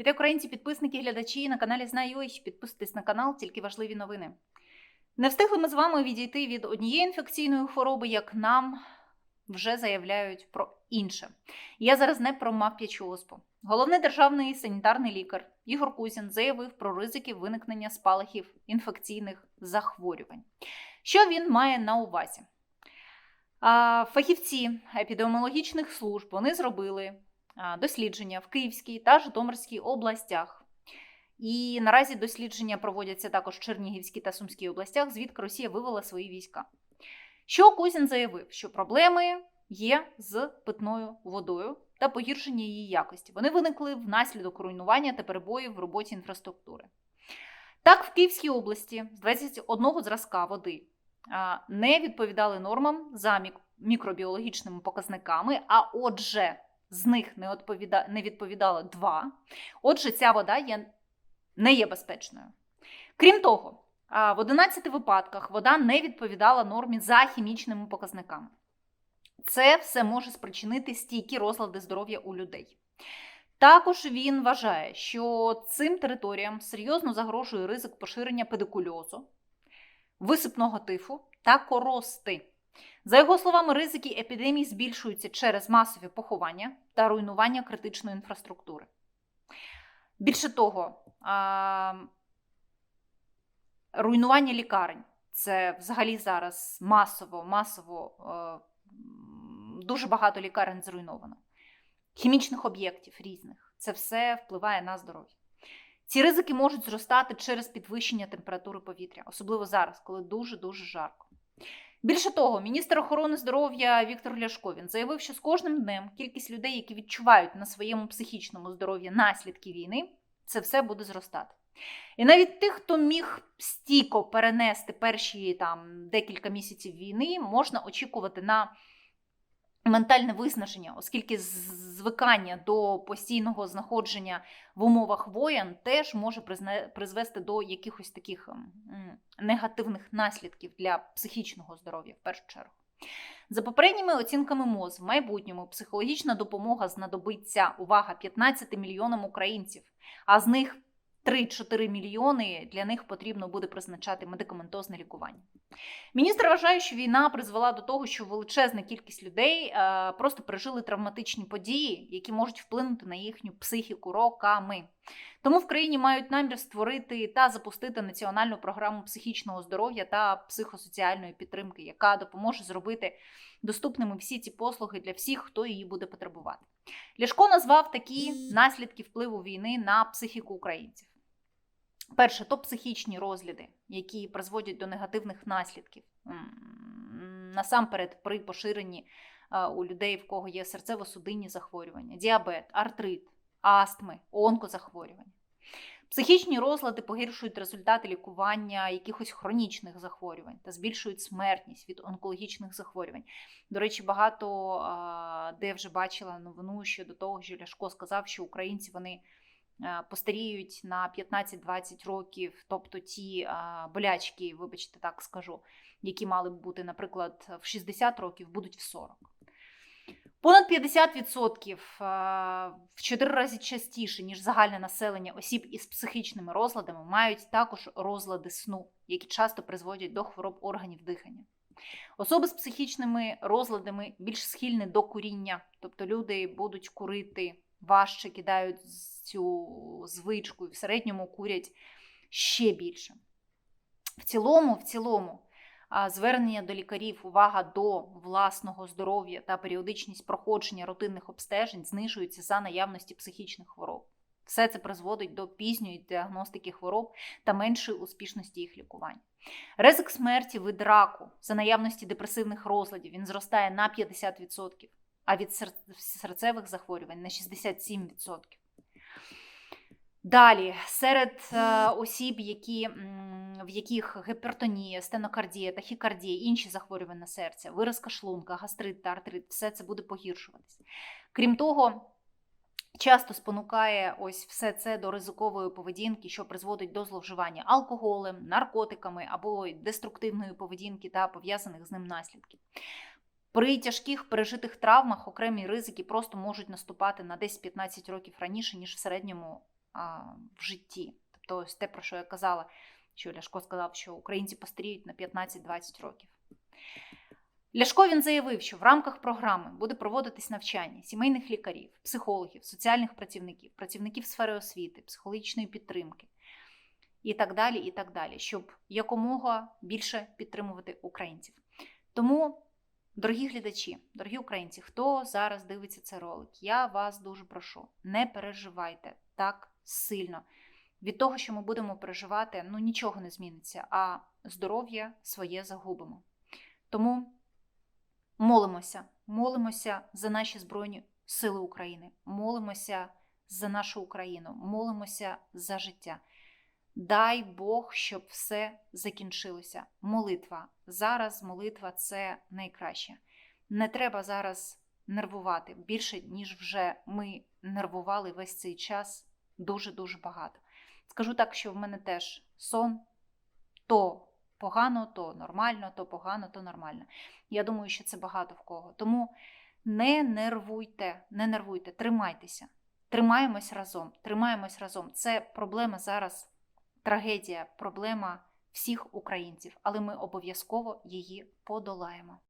Вітаю українці, підписники, глядачі на каналі Знаю.ua. Підписуйтесь на канал, тільки важливі новини. Не встигли ми з вами відійти від однієї інфекційної хвороби, як нам вже заявляють про інше. Я зараз не про мавп'ячу оспу. Головний державний санітарний лікар Ігор Кузін заявив про ризики виникнення спалахів інфекційних захворювань. Що він має на увазі? Фахівці епідеміологічних служб вони зробили дослідження в Київській та Житомирській областях. І наразі дослідження проводяться також в Чернігівській та Сумській областях, звідки Росія вивела свої війська. Що Кузін заявив, що проблеми є з питною водою та погіршення її якості. Вони виникли внаслідок руйнування та перебоїв в роботі інфраструктури. Так, в Київській області з 21 зразка води не відповідали нормам за мікробіологічними показниками, а отже, з них не відповіда... не відповідало два. Отже, ця вода є... не є безпечною. Крім того, в 11 випадках вода не відповідала нормі за хімічними показниками. Це все може спричинити стійкі розлади здоров'я у людей. Також він вважає, що цим територіям серйозно загрожує ризик поширення педикульозу, висипного тифу та корости. За його словами, ризики епідемії збільшуються через масові поховання та руйнування критичної інфраструктури. Більше того, руйнування лікарень це взагалі зараз масово, масово е, дуже багато лікарень зруйновано. Хімічних об'єктів різних. Це все впливає на здоров'я. Ці ризики можуть зростати через підвищення температури повітря, особливо зараз, коли дуже-дуже жарко. Більше того, міністр охорони здоров'я Віктор Ляшко він заявив, що з кожним днем кількість людей, які відчувають на своєму психічному здоров'ї наслідки війни, це все буде зростати. І навіть тих, хто міг стійко перенести перші там декілька місяців війни, можна очікувати на ментальне виснаження, оскільки звикання до постійного знаходження в умовах воєн теж може призвести до якихось таких м, м, негативних наслідків для психічного здоров'я в першу чергу. За попередніми оцінками МОЗ, в майбутньому психологічна допомога знадобиться увага 15 мільйонам українців, а з них 3-4 мільйони для них потрібно буде призначати медикаментозне лікування. Міністр вважає, що війна призвела до того, що величезна кількість людей е, просто пережили травматичні події, які можуть вплинути на їхню психіку роками. Тому в країні мають намір створити та запустити національну програму психічного здоров'я та психосоціальної підтримки, яка допоможе зробити доступними всі ці послуги для всіх, хто її буде потребувати. Ляшко назвав такі наслідки впливу війни на психіку українців. Перше, то психічні розгляди, які призводять до негативних наслідків. Насамперед, при поширенні е, у людей, в кого є серцево-судинні захворювання, діабет, артрит, астми, онкозахворювання. Психічні розлади погіршують результати лікування якихось хронічних захворювань та збільшують смертність від онкологічних захворювань. До речі, багато де вже бачила новину щодо того, що Ляшко сказав, що українці вони постаріють на 15-20 років, тобто ті болячки, вибачте, так скажу, які мали б бути, наприклад, в 60 років, будуть в 40. Понад 50% в 4 рази частіше, ніж загальне населення осіб із психічними розладами, мають також розлади сну, які часто призводять до хвороб органів дихання. Особи з психічними розладами більш схильні до куріння, тобто люди будуть курити важче, кидають цю звичку і в середньому курять ще більше. В цілому, в цілому, звернення до лікарів, увага до власного здоров'я та періодичність проходження рутинних обстежень знижуються за наявності психічних хвороб. Все це призводить до пізньої діагностики хвороб та меншої успішності їх лікування. Ризик смерті від раку за наявності депресивних розладів він зростає на 50%, а від серцевих захворювань на 67%. Далі, серед е, осіб, які, в яких гіпертонія, стенокардія, тахікардія, інші захворювання серця, виразка шлунка, гастрит та артрит, все це буде погіршуватись. Крім того, часто спонукає ось все це до ризикової поведінки, що призводить до зловживання алкоголем, наркотиками або деструктивної поведінки та пов'язаних з ним наслідків. При тяжких пережитих травмах окремі ризики просто можуть наступати на 10-15 років раніше, ніж в середньому в житті. Тобто, ось те, про що я казала, що Ляшко сказав, що українці постаріють на 15-20 років. Ляшко він заявив, що в рамках програми буде проводитись навчання сімейних лікарів, психологів, соціальних працівників, працівників сфери освіти, психологічної підтримки і так далі, і так далі, щоб якомога більше підтримувати українців. Тому, дорогі глядачі, дорогі українці, хто зараз дивиться цей ролик, я вас дуже прошу, не переживайте так сильно. Від того, що ми будемо переживати, ну нічого не зміниться, а здоров'я своє загубимо. Тому молимося, молимося за наші Збройні Сили України, молимося за нашу Україну, молимося за життя. Дай Бог, щоб все закінчилося. Молитва. Зараз молитва це найкраще. Не треба зараз нервувати більше, ніж вже ми нервували весь цей час дуже-дуже багато. Скажу так, що в мене теж сон то погано, то нормально, то погано, то нормально. Я думаю, що це багато в кого. Тому не нервуйте, не нервуйте, тримайтеся. Тримаємось разом, тримаємось разом. Це проблема зараз, трагедія, проблема всіх українців, але ми обов'язково її подолаємо.